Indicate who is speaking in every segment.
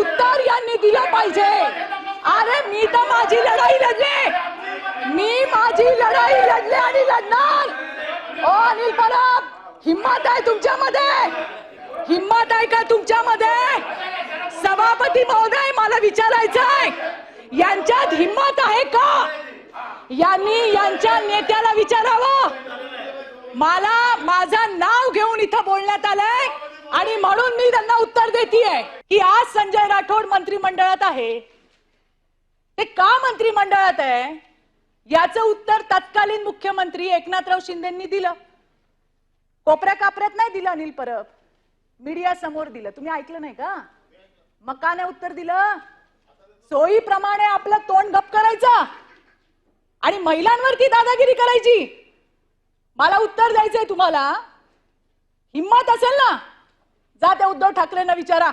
Speaker 1: उत्तर यांनी दिलं पाहिजे. अरे मी तर माझी लढाई लढले. मी माझी लढाई लढले आणि लढणार. ओ अनिल परब हिंमत आहे तुमच्यामध्ये. हिंमत आहे का तुमच्यामध्ये? सभापती महोदय मला विचारायचंय यांच्यात हिंमत आहे का? यांनी यांच्या नेत्याला विचारावं. मला माझं नाव घेऊन इथं बोलण्यात आलंय. आणि म्हणून मी त्यांना उत्तर देतीये की आज संजय राठोड मंत्रिमंडळात आहे. ते का मंत्रिमंडळात आहे? याचं उत्तर तत्कालीन मुख्यमंत्री एकनाथराव शिंदेनी दिलं. कोपऱ्या कापऱ्यात नाही दिलं अनिल परब. मीडिया समोर दिलं. तुम्ही ऐकलं नाही का? मकाने उत्तर दिलं. सोयीप्रमाणे आपलं तोंड गप करायचं. आणि महिलांवरती दादागिरी करायची. मला उत्तर द्यायचंय तुम्हाला. हिम्मत असेल ना? जा त्या उद्धव ठाकरेंना विचारा.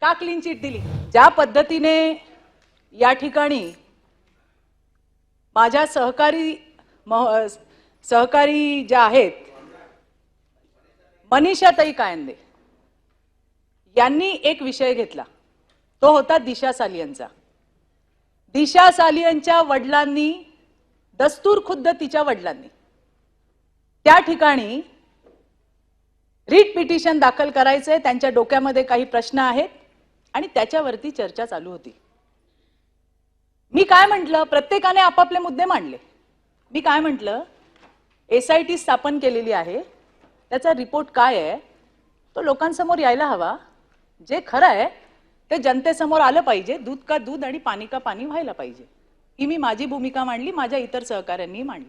Speaker 1: का क्लीन चिट दिली? ज्या पद्धतीने या ठिकाणी माझ्या सहकारी मह- सहकारी ज्या आहेत मनीषाताई कायंदे यांनी एक विषय घेतला. तो होता दिशा सालियनचा दिशा सालियनच्या वडिलांनी दस्तूर खुद्द तिच्या वडिलांनी. त्या ठिकाणी रीट पिटिशन दाखल करायचंय. त्यांच्या डोक्यामध्ये काही प्रश्न आहेत आणि त्याच्यावरती चर्चा चालू होती. मी काय म्हटलं? प्रत्येकाने आपापले मुद्दे मांडले. मी काय म्हटलं? एस आय टी स्थापन केलेली आहे. त्याचा रिपोर्ट काय आहे? तो लोकांसमोर यायला हवा. जे खरं आहे ते जनतेसमोर आलं पाहिजे. दूध का दूध आणि पाणी का पाणी व्हायला पाहिजे. ही मी माझी भूमिका मांडली माझ्या इतर सहकाऱ्यांनी मांडली.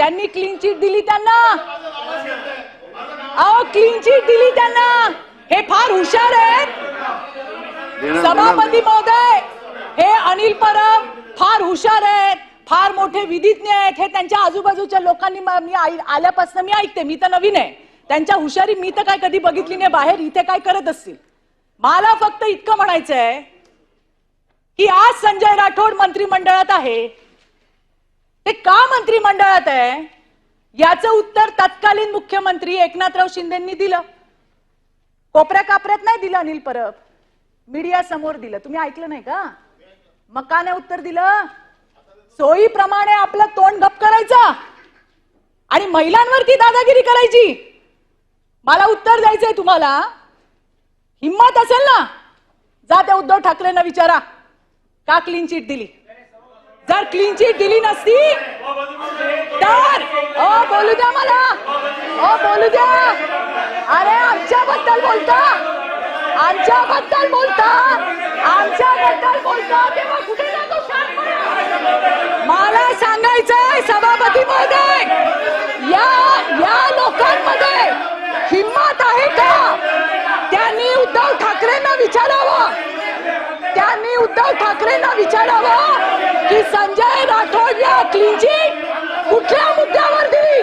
Speaker 1: त्यांनी क्लीन चिट दिली त्यांना. अहो क्लीन चिट दिली त्यांना. हे फार हुशार आहेत. सभापती महोदय हे अनिल परब फार हुशार आहेत. फार मोठे विधिज्ञ आहेत. हे त्यांच्या आजूबाजूच्या लोकांनी मी आल्यापासून मी ऐकते. मी तर नवीन आहे. त्यांच्या हुशारी मी तर काय कधी बघितली नाही. बाहेर इथे काय करत असतील? मला फक्त इतकं म्हणायचं आहे की आज संजय राठोड मंत्रिमंडळात आहे. ते का मंत्रिमंडळात आहे? याचं उत्तर तत्कालीन मुख्यमंत्री एकनाथराव शिंदेंनी दिलं. कोपऱ्या कापऱ्यात नाही दिलं अनिल परब. मीडिया समोर दिलं. तुम्ही ऐकलं नाही का? मग का नाही उत्तर दिलं. सोयीप्रमाणे आपलं तोंड गप करायचं. आणि महिलांवरती दादागिरी करायची. मला उत्तर द्यायचंय तुम्हाला. हिंमत असेल ना? जा त्या उद्धव ठाकरेंना विचारा. का क्लीन चिट दिली? जर क्लीन चीट दिली नसती तर ओ बोलू द्या मला. ओ बोलू द्या. अरे आमच्याबद्दल बोलता. आमच्याबद्दल बोलता. आमच्याबद्दल बोलता. तेव्हा कुठे जातो मला सांगायचंय सभापती महोदय. या या लोकांमध्ये हिम्मत आहे का त्यांनी उद्धव ठाकरेंना विचारावं त्यांनी उद्धव ठाकरेंना विचारावं की संजय राठोडला क्लीन चिट कुठल्या मुद्द्यावर दिली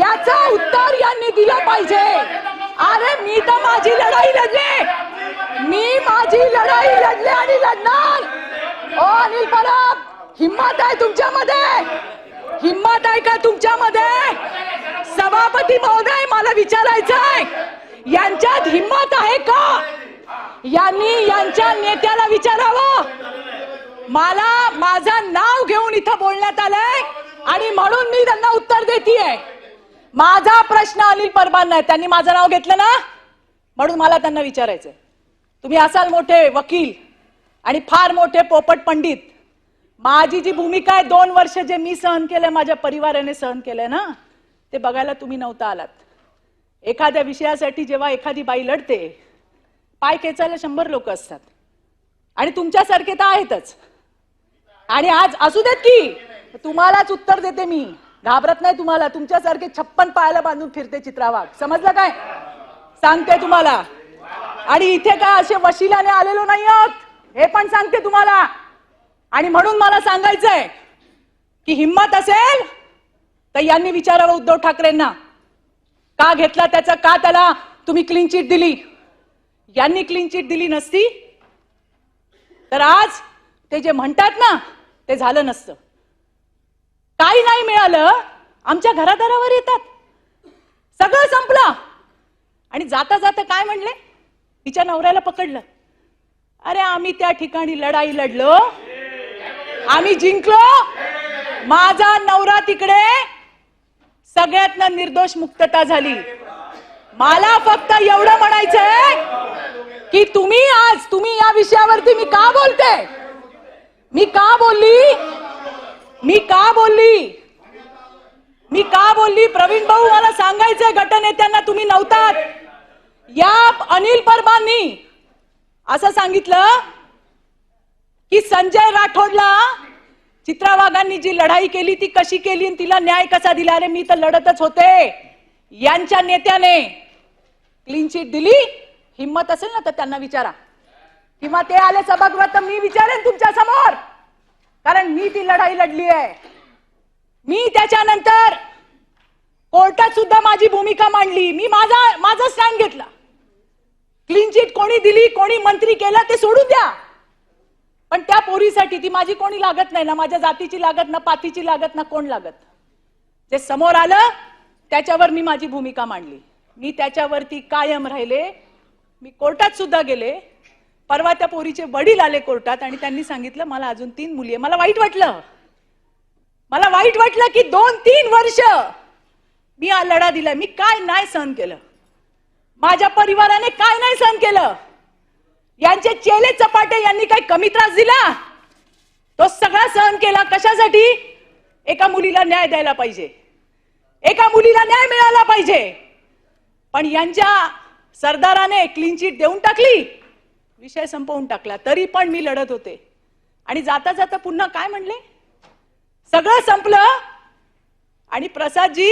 Speaker 1: याचा उत्तर यांनी दिलं पाहिजे. अरे मी तर माझी लढाई लढले. मी माझी लढाई लढले आणि लढणार. ओ अनिल परब हिम्मत आहे तुमच्यामध्ये? हिम्मत आहे का तुमच्यामध्ये? सभापती महोदय मला विचारायचं आहे यांच्यात हिम्मत आहे का? यांनी यांच्या नेत्याला विचारावं. मला माझं नाव घेऊन इथं बोलण्यात आलंय आणि म्हणून मी त्यांना उत्तर देतीये. माझा प्रश्न अनिल परबांना आहे. त्यांनी माझं नाव घेतलं ना? म्हणून मला त्यांना विचारायचंय. तुम्ही असाल मोठे वकील आणि फार मोठे पोपट पंडित. माझी जी भूमिका आहे दोन वर्ष जे मी सहन केलंय माझ्या परिवाराने सहन केलंय ना ते बघायला तुम्ही नव्हता आलात. एखाद्या विषयासाठी जेव्हा एखादी बाई लढते पाय खेचायला शंभर लोक असतात. आणि तुमच्यासारखे तर आहेतच. आणि आज असू देत की तुम्हालाच उत्तर देते मी. घाबरत नाही तुम्हाला तुमच्यासारखे छप्पन पायाला बांधून फिरते चित्रावाग समजलं काय? सांगते तुम्हाला. आणि इथे काय असे वशिलाने आलेलो नाही आहोत हे पण सांगते तुम्हाला. आणि म्हणून मला सांगायचंय की हिंमत असेल तर यांनी विचारावं उद्धव ठाकरेंना. का घेतला त्याचा? का त्याला तुम्ही क्लीन चिट दिली? यांनी क्लीन चिट दिली नसती? तर आज ते जे म्हणतात ना ते झालं नसतं. काही नाही मिळालं आमच्या घरादारावर येतात. सगळं संपलं. आणि जाता जाता काय म्हणले? तिच्या नवऱ्याला पकडलं. अरे आम्ही त्या ठिकाणी लढाई लढलो. आम्ही जिंकलो. माझा नवरा तिकडे. सगळ्यातनं निर्दोष मुक्तता झाली. मला फक्त एवढं म्हणायचंय की तुम्ही आज तुम्ही या विषयावरती मी का बोलते? मी का बोलली? मी का बोलली? मी का बोलली? प्रवीण भाऊ मला सांगायचंय गटनेत्यांना तुम्ही नव्हतात. या अनिल परबांनी असं सांगितलं की संजय राठोडला चित्रा वाघांनी जी लढाई केली ती कशी केली आणि तिला न्याय कसा दिला? अरे मी तर लढतच होते. यांच्या नेत्याने क्लीन चिट दिली. हिम्मत असेल ना तर त्यांना विचारा. किंवा ते आले सभागृहात तर मी विचारेन तुमच्यासमोर. कारण मी ती लढाई लढली आहे. मी त्याच्यानंतर कोर्टात सुद्धा माझी भूमिका मांडली. मी माझा माझा स्टँड घेतला. क्लीन चिट कोणी दिली कोणी मंत्री केलं ते सोडून द्या. पण त्या पोरीसाठी ती माझी कोणी लागत नाही ना माझ्या जातीची लागत ना पातीची लागत ना कोण लागत. जे समोर आलं त्याच्यावर मी माझी भूमिका मांडली. मी त्याच्यावरती कायम राहिले. मी कोर्टात सुद्धा गेले. परवा त्या पोरीचे वडील आले कोर्टात आणि त्यांनी सांगितलं मला अजून तीन मुली आहे. मला वाईट वाटलं. मला वाईट वाटलं की दोन तीन वर्ष मी हा लढा दिला मी काय नाही सहन केलं. माझ्या परिवाराने काय नाही सहन केलं. यांचे चेले चपाटे यांनी काही कमी त्रास दिला? तो सगळा सहन केला कशासाठी? एका मुलीला न्याय द्यायला पाहिजे. एका मुलीला न्याय मिळाला पाहिजे. पण यांच्या सरदाराने क्लीन चिट देऊन टाकली. विषय संपवून टाकला. तरी पण मी लढत होते. आणि जाता जाता पुन्हा काय म्हणले? सगळं संपलं आणि प्रसादजी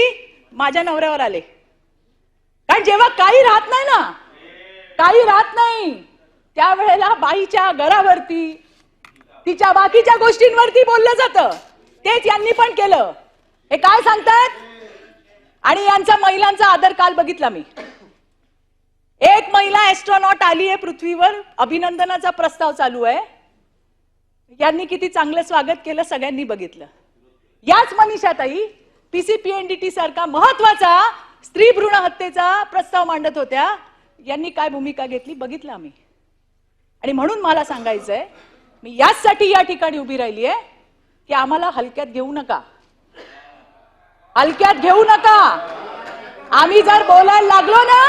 Speaker 1: माझ्या नवऱ्यावर आले. कारण जेव्हा काही राहत नाही ना काही राहत नाही त्यावेळेला बाईच्या घरावरती तिच्या बाकीच्या गोष्टींवरती बोललं जातं. तेच यांनी पण केलं. हे काय सांगतात? आणि यांचा महिलांचा आदर काल बघितला मी. एक महिला ॲस्ट्रॉनॉट आली आहे पृथ्वीवर. अभिनंदनाचा प्रस्ताव चालू आहे. यांनी किती चांगलं स्वागत केलं सगळ्यांनी बघितलं. याच मनीषाताई पीसीपीएनडीटी सारखा महत्त्वाचा स्त्री भ्रूण हत्येचा प्रस्ताव मांडत होत्या. यांनी काय भूमिका घेतली बघितलं आम्ही. आणि म्हणून मला सांगायचंय मी याचसाठी या ठिकाणी उभी राहिली आहे की आम्हाला हलक्यात घेऊ नका. हलक्यात घेऊ नका. आम्ही जर बोलायला लागलो ना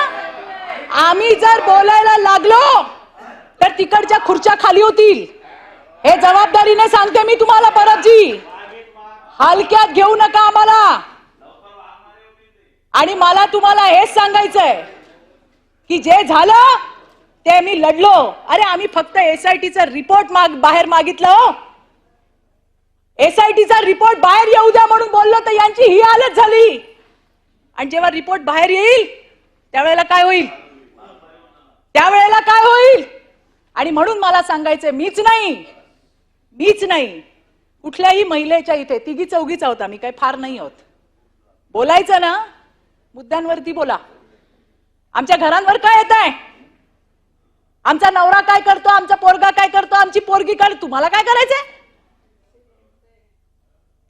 Speaker 1: आम्ही जर बोलायला लागलो तर तिकडच्या खुर्च्या खाली होतील. हे जबाबदारीने सांगते मी तुम्हाला परतजी हलक्यात घेऊ नका आम्हाला. आणि मला तुम्हाला हेच सांगायचंय की जे झालं ते मी लढलो. अरे आम्ही फक्त एसआयटीचा रिपोर्ट माग बाहेर मागितलं हो. एसआयटीचा रिपोर्ट बाहेर येऊ द्या म्हणून बोललो तर यांची ही हालत झाली. आणि जेव्हा रिपोर्ट बाहेर येईल त्यावेळेला काय होईल? त्यावेळेला काय होईल? आणि म्हणून मला सांगायचंय मीच नाही. मीच नाही. कुठल्याही महिलेच्या इथे तिघी चौघीच आहोत आम्ही काही फार नाही आहोत. बोलायचं ना? मुद्द्यांवरती बोला. आमच्या घरांवर काय येत आहे? आमचा नवरा काय करतो? आमचा पोरगा काय करतो? आमची पोरगी काय तुम्हाला काय करायचंय?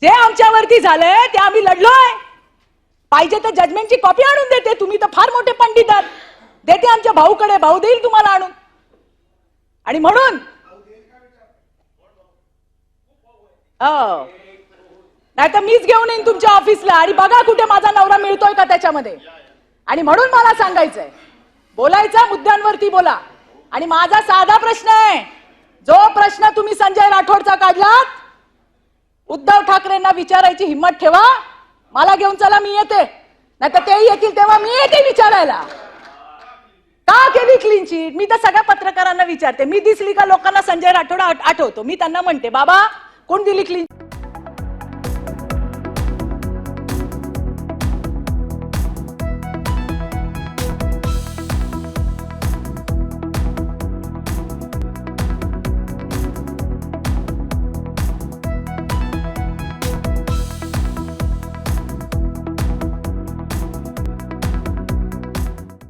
Speaker 1: जे आमच्यावरती झालंय ते आम्ही लढलोय. पाहिजे तर जजमेंटची कॉपी आणून देते. तुम्ही तर फार मोठे पंडित आहात. देते आमच्या भाऊकडे भाऊ देईल तुम्हाला आणून. आणि म्हणून हो. नाही तर मीच घेऊन येईन तुमच्या ऑफिसला. आणि बघा कुठे माझा नवरा मिळतोय का त्याच्यामध्ये. आणि म्हणून मला सांगायचंय. बोलायचा मुद्द्यांवरती बोला. आणि माझा साधा प्रश्न आहे. जो प्रश्न तुम्ही संजय राठोडचा काढलात उद्धव ठाकरेंना विचारायची हिंमत ठेवा. मला घेऊन चला मी येते. नाही तर ते येतील तेव्हा मी येते विचारायला. का केली क्लीन चीट मी तर सगळ्या पत्रकारांना विचारते. मी दिसली का लोकांना संजय राठोड आठवतो? मी त्यांना म्हणते बाबा कोण दिली क्लीन